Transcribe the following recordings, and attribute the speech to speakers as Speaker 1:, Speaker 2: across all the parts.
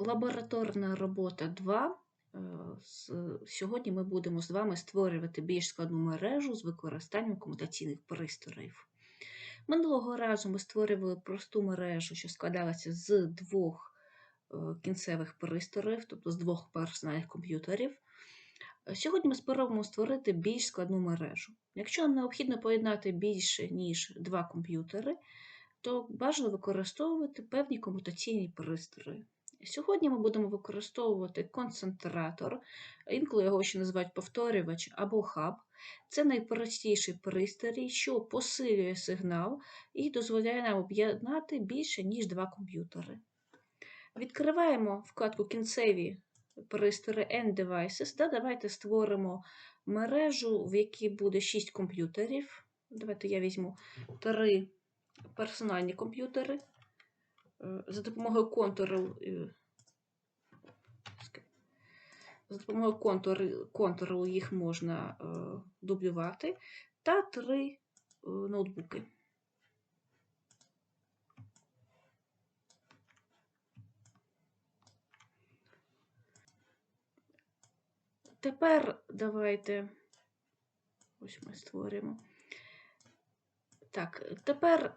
Speaker 1: Лабораторна робота 2. Е, Сьогодні ми будемо з вами створювати більш складну мережу з використанням комутаційних пристроїв. Минулого разу ми створювали просту мережу, що складалася з двох е, кінцевих пристроїв, тобто з двох персональних комп'ютерів. Е, Сьогодні ми спробуємо створити більш складну мережу. Якщо нам необхідно поєднати більше, ніж два комп'ютери, то бажано використовувати певні комутаційні пристрої. Сьогодні ми будемо використовувати концентратор, інколи його ще називають повторювач або хаб. Це найпростіший пристрій, що посилює сигнал і дозволяє нам об'єднати більше, ніж два комп'ютери. Відкриваємо вкладку Кінцеві пристрої End Devices та давайте створимо мережу, в якій буде 6 комп'ютерів. Давайте я візьму 3 персональні комп'ютери. Е, За допомогою контуру е, за допомогою контуру, їх можна е, дублювати, та три ноутбуки. Тепер давайте. Ось ми створюємо. Так, тепер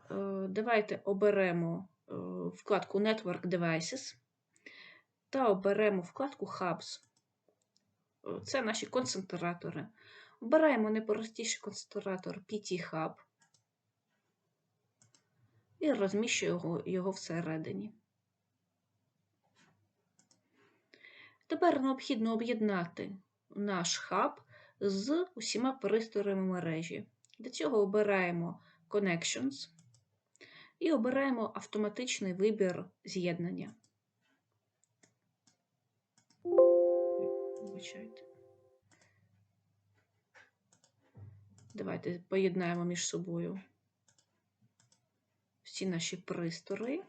Speaker 1: давайте оберемо вкладку Network Devices та оберемо вкладку Hubs. Е, Це наші концентратори. Обираємо найпростіший концентратор PT Hub і розміщуємо його всередині. Тепер необхідно об'єднати наш хаб з усіма пристроями мережі. Для цього обираємо Connections і обираємо автоматичний вибір з'єднання. Давайте поєднаємо між собою всі наші пристрої.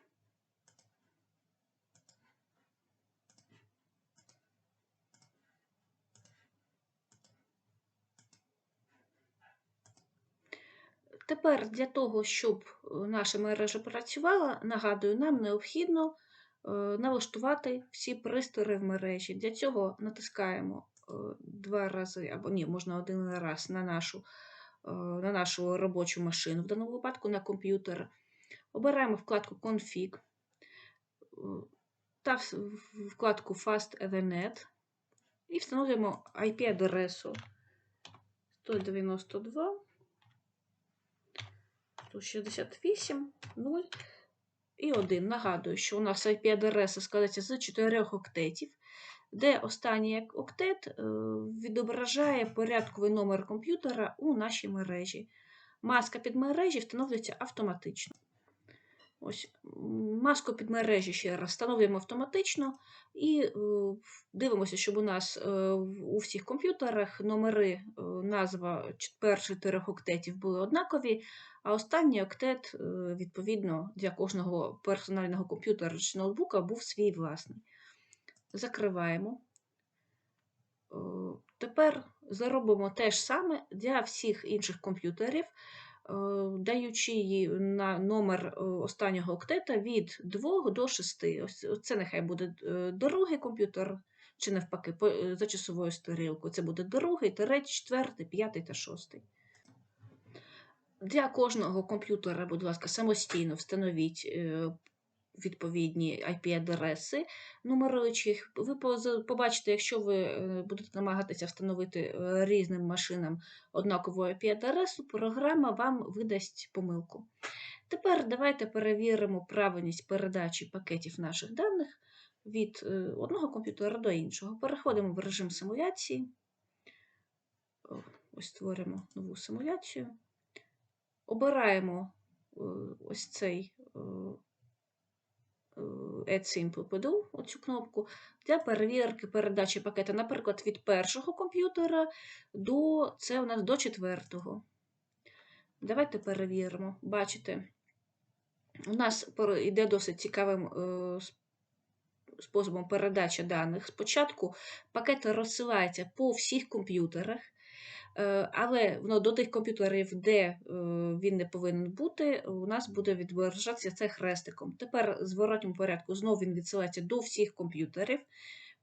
Speaker 1: Тепер для того, щоб е, наша мережа працювала, нагадую, нам необхідно е, налаштувати всі пристрої в мережі. Для цього натискаємо е, два рази, або ні, можна один раз на нашу, на нашу робочу машину, в даному випадку на комп'ютер. Обираємо вкладку Config та вкладку Fast Ethernet і встановлюємо IP-адресу 192. 168, 0 і 1. Нагадую, що у нас IP-адреса складається з 4 октетів, де останній октет е, відображає порядковий номер комп'ютера у нашій мережі. Маска під мережі встановлюється автоматично. Ось, маску під мережі ще раз встановлюємо автоматично і е, дивимося, щоб у нас е, у всіх комп'ютерах номери, е, назва перших чотирьох октетів були однакові, а останній октет, відповідно, для кожного персонального комп'ютера чи ноутбука був свій власний. Закриваємо. Тепер заробимо те ж саме для всіх інших комп'ютерів, даючи їй на номер е, останнього октета від 2 до 6. Ось це нехай буде е, другий комп'ютер, чи навпаки, е, за часовою стрілкою. Це буде другий, третій, четвертий, п'ятий та шостий. Для кожного комп'ютера, будь ласка, самостійно встановіть е, відповідні IP-адреси, нумеруючи їх. Ви побачите, якщо ви е, будете намагатися встановити е, різним машинам однакову IP-адресу, програма вам видасть помилку. Тепер давайте перевіримо правильність передачі пакетів наших даних від е, одного комп'ютера до іншого. Переходимо в режим симуляції. Ось створимо нову симуляцію. Обираємо ось цей Add Simple оцю кнопку, для перевірки передачі пакета, наприклад, від першого комп'ютера до це у нас до четвертого. Давайте перевіримо. Бачите, у нас йде досить цікавим е, способом передачі даних. Спочатку пакет розсилається по всіх комп'ютерах. Е, Але воно до тих комп'ютерів, де е, він не повинен бути, у нас буде відображатися це хрестиком. Тепер в зворотньому порядку знову він відсилається до всіх комп'ютерів,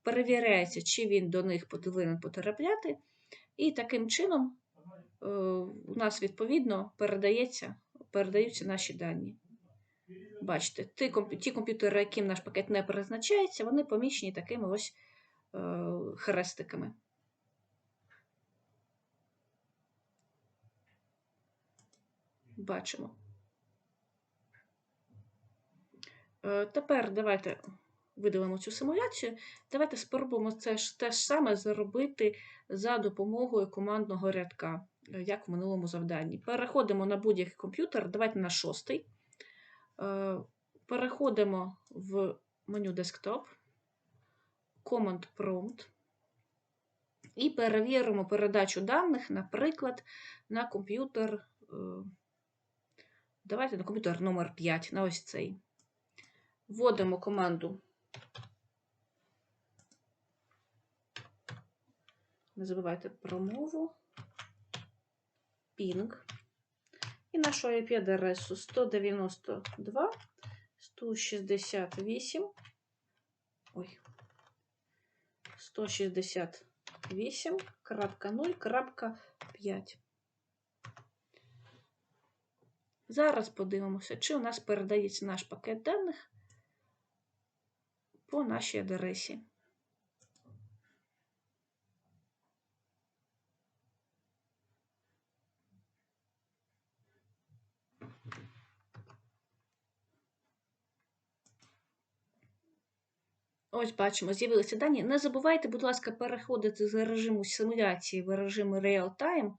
Speaker 1: перевіряється, чи він до них повинен потрапляти, і таким чином е, у нас відповідно передається, передаються наші дані. Бачите, ті, комп- ті комп'ютери, яким наш пакет не призначається, вони поміщені такими ось хрестиками. Бачимо. Е, Тепер давайте видалимо цю симуляцію. Давайте спробуємо це ж те ж саме зробити за допомогою командного рядка, е, як в минулому завданні. Переходимо на будь-який комп'ютер, давайте на шостий. Е, Переходимо в меню Desktop, Command Prompt і перевіримо передачу даних, наприклад, на комп'ютер. Давайте на комп'ютер номер 5, на ось цей. Вводимо команду. Не забувайте про мову. Ping. І нашу IP-адресу 192 168. Ой. 168.0.5. Зараз подивимося, чи у нас передається наш пакет даних по нашій адресі. Ось бачимо, з'явилися дані. Не забувайте, будь ласка, переходити з режиму симуляції в режим Real-Time,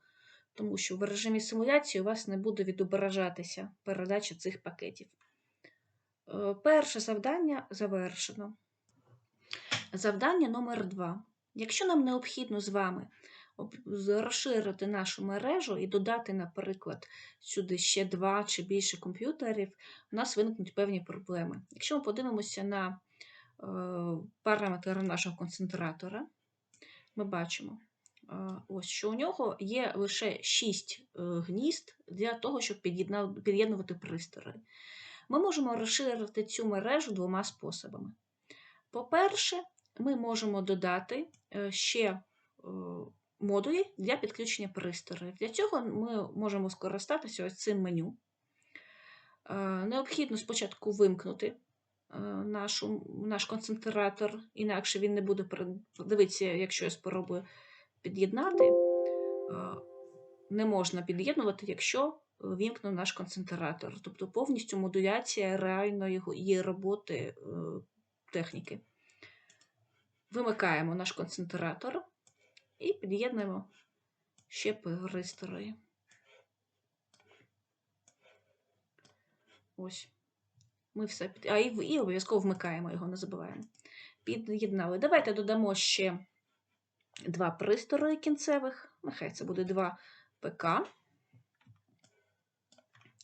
Speaker 1: тому що в режимі симуляції у вас не буде відображатися передача цих пакетів. Е, Перше завдання завершено. Завдання номер 2. Якщо нам необхідно з вами розширити нашу мережу і додати, наприклад, сюди ще два чи більше комп'ютерів, у нас виникнуть певні проблеми. Якщо ми подивимося на е, параметри нашого концентратора, ми бачимо, ось, що у нього є лише 6 гнізд для того, щоб під'єднувати пристрої. Ми можемо розширити цю мережу двома способами. По-перше, ми можемо додати е, ще е, модулі для підключення пристроїв. Для цього ми можемо скористатися ось цим меню. Е, Необхідно спочатку вимкнути е, нашу, наш концентратор, інакше він не буде дивіться, якщо я спробую під'єднати. е, Не можна під'єднувати, якщо вімкнув наш концентратор, тобто повністю модуляція реальної її роботи е, техніки. Вимикаємо наш концентратор і під'єднуємо ще пристрої. Ось. Ми все під... А і, і обов'язково вмикаємо його, не забуваємо. Під'єднали. Давайте додамо ще два пристрої кінцевих. Нехай це буде два ПК.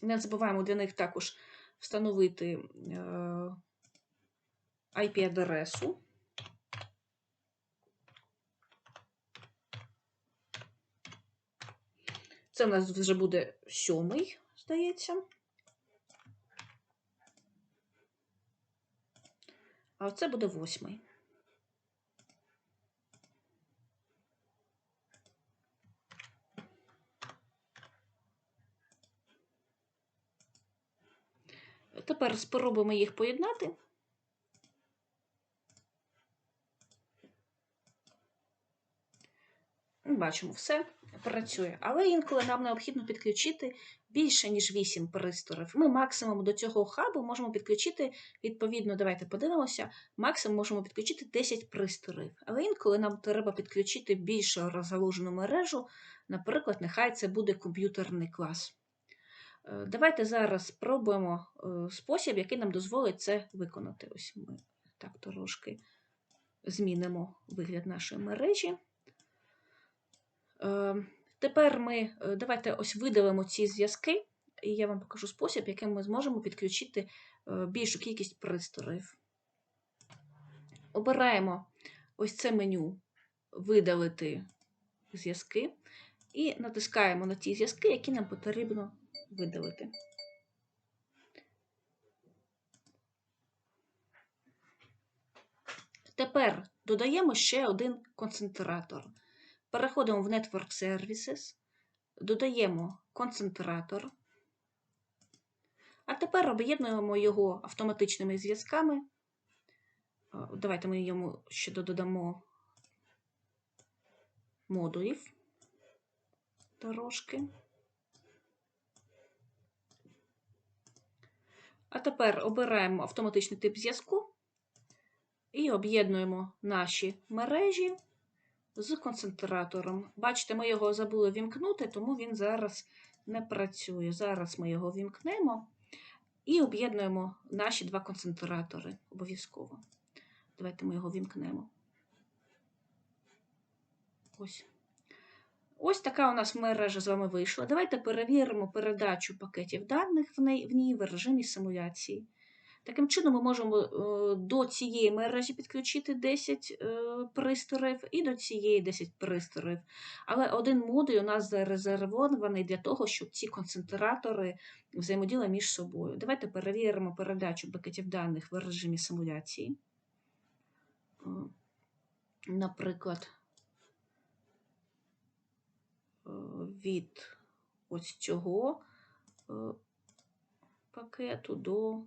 Speaker 1: Не забуваємо для них також встановити е, IP-адресу. Це у нас вже буде сьомий, здається. А це буде восьмий. Тепер спробуємо їх поєднати. Бачимо, все працює. Але інколи нам необхідно підключити більше, ніж 8 пристроїв. Ми максимум до цього хабу можемо підключити, відповідно, давайте подивимося, максимум можемо підключити 10 пристроїв. Але інколи нам треба підключити більше розгалужену мережу, наприклад, нехай це буде комп'ютерний клас. Е, Давайте зараз спробуємо е, спосіб, який нам дозволить це виконати. Ось ми так трошки змінимо вигляд нашої мережі. Е, Тепер ми давайте ось видалимо ці зв'язки, і я вам покажу спосіб, яким ми зможемо підключити більшу кількість пристроїв. Обираємо ось це меню Видалити зв'язки. І натискаємо на ті зв'язки, які нам потрібно видалити. Тепер додаємо ще один концентратор. Переходимо в Network Services, додаємо концентратор, а тепер об'єднуємо його автоматичними зв'язками. Давайте ми йому ще додамо модулів трошки. А тепер обираємо автоматичний тип зв'язку і об'єднуємо наші мережі з концентратором. Бачите, ми його забули вімкнути, тому він зараз не працює. Зараз ми його вімкнемо і об'єднуємо наші два концентратори обов'язково. Давайте ми його вімкнемо. Ось. Ось така у нас мережа з вами вийшла. Давайте перевіримо передачу пакетів даних в ній в, режимі симуляції. Таким чином, ми можемо е, до цієї мережі підключити 10 е, пристроїв і до цієї 10 пристроїв. Але один модуль у нас зарезервований для того, щоб ці концентратори взаємодіяли між собою. Давайте перевіримо передачу пакетів даних в режимі симуляції. Е, Наприклад, е, від ось цього е, пакету до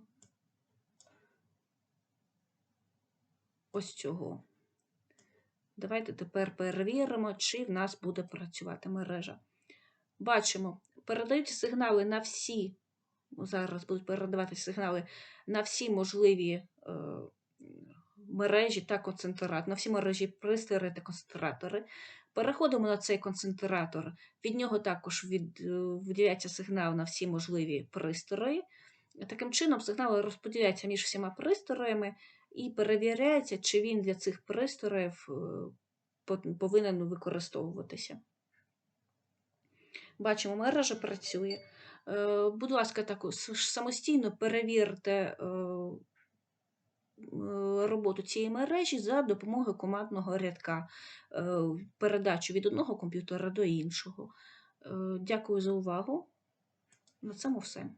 Speaker 1: ось цього. Давайте тепер перевіримо, чи в нас буде працювати мережа. Бачимо, передаються сигнали на всі, ну, зараз будуть передавати сигнали на всі можливі е, мережі та концентратори, на всі мережі пристрої та концентратори. Переходимо на цей концентратор, від нього також е, виділяється сигнал на всі можливі пристрої. Таким чином, сигнали розподіляються між всіма пристроями і перевіряється, чи він для цих пристроїв е, повинен використовуватися. Бачимо, мережа працює. Е, Будь ласка, також самостійно перевірте роботу цієї мережі за допомогою командного рядка, е, передачу від одного комп'ютера до іншого. Е, Дякую за увагу. На цьому все.